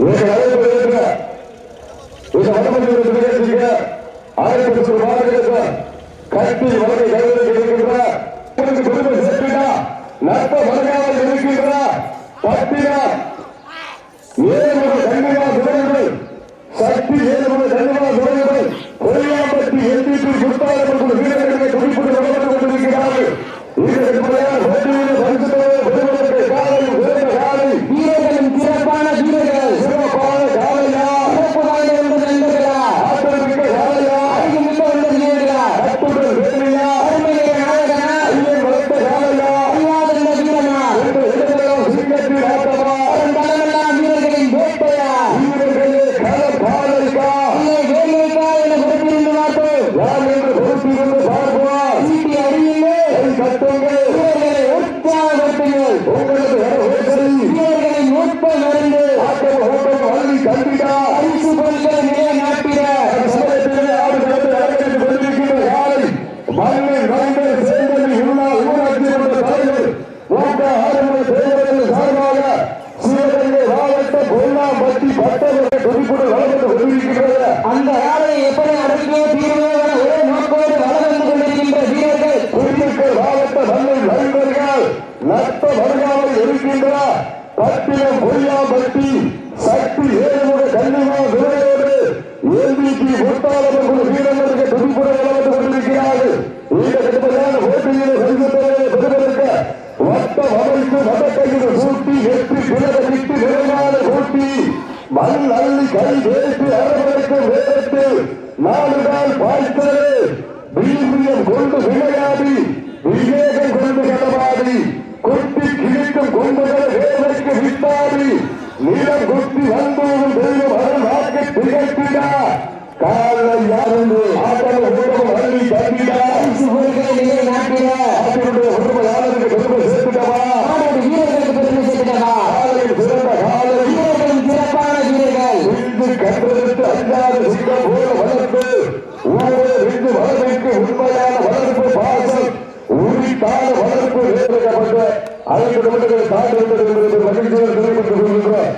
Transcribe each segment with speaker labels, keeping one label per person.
Speaker 1: உங்களுக்கு அழைப்பு இருக்கிற இந்த வடமஞ்சள் நிகழ்ச்சிக்கு ஆயிரத்தி லட்சம் மாணவர்களுக்கு கல்வி வழங்கை கைவிட இருக்கின்ற குடும்ப சேர்க்கின்றா நட்ப வழங்காமல் இருக்கின்ற பத்தினா பட்டவர்கள் உலகத்தை வழங்கப்பட்டு
Speaker 2: அந்த வேலையை எப்படி அடக்கிய தீர்வு ஒரே நோக்கோடு வளர்ந்து கொண்டிருக்கின்ற வீரர்கள்
Speaker 1: குறிப்பிட்ட மாவட்ட மண்ணை நண்பர்கள் நட்ப வருகாமல் இருக்கின்ற பத்திர பொய்யா பொய்யாம்பட்டி சக்தி ஏழுமுக கன்னிமா விரையோடு ஏபிபி முத்தாளம் குழு வீரர்களுக்கு துணிப்புற வளர்ந்து கொண்டிருக்கிறார்கள். இந்த கடுமையான போட்டியில் பரிசுத்தவரை பெறுவதற்கு வட்ட அமைப்பு வடக்கையில் சூட்டி எட்டு பிறகு விட்டு நிறைவான போட்டி அள்ளி கை வேட்டு அரவணைக்கும் வேகத்தில் நாலு நாள் பாய்த்தது வீரியம் கொண்டு விளையாடி விவேகம் கொண்டு களமாடி கொட்டி கிழிக்கும் கொண்டுகளை வேலைக்கு விட்டாடி. நிலம் கொட்டி வந்தோடும் தெய்வம் அருள் வாக்கு திகழ்த்திடா. காலை யாரும் ஆட்டம் உடம்பு அள்ளி தட்டிடா விந்து வளர்மைக்கு உண்மையான வளர்ப்பு பாசம் உரித்தான வளர்ப்பு ஏற்படுத்தப்பட்ட ஐந்து நிமிடங்கள் தாண்டி விட்டது என்பது மகிழ்ச்சியோடு தெரிவித்துக் கொள்கின்றோம்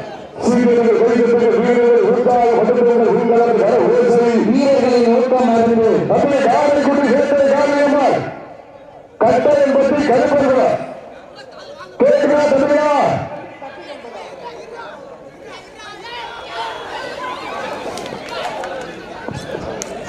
Speaker 1: சீக்கிரங்கள் கொள்கின்ற வீரர்கள் உண்டாக மட்டத்தில் உங்களது வர ஓசை
Speaker 2: வீரர்களின் நோக்கம் மருந்து
Speaker 1: அப்படி காலை கொண்டு சேர்த்த காரியமா கட்டை என்பதை கருப்பர்களா. கேட்கிறா தம்பியா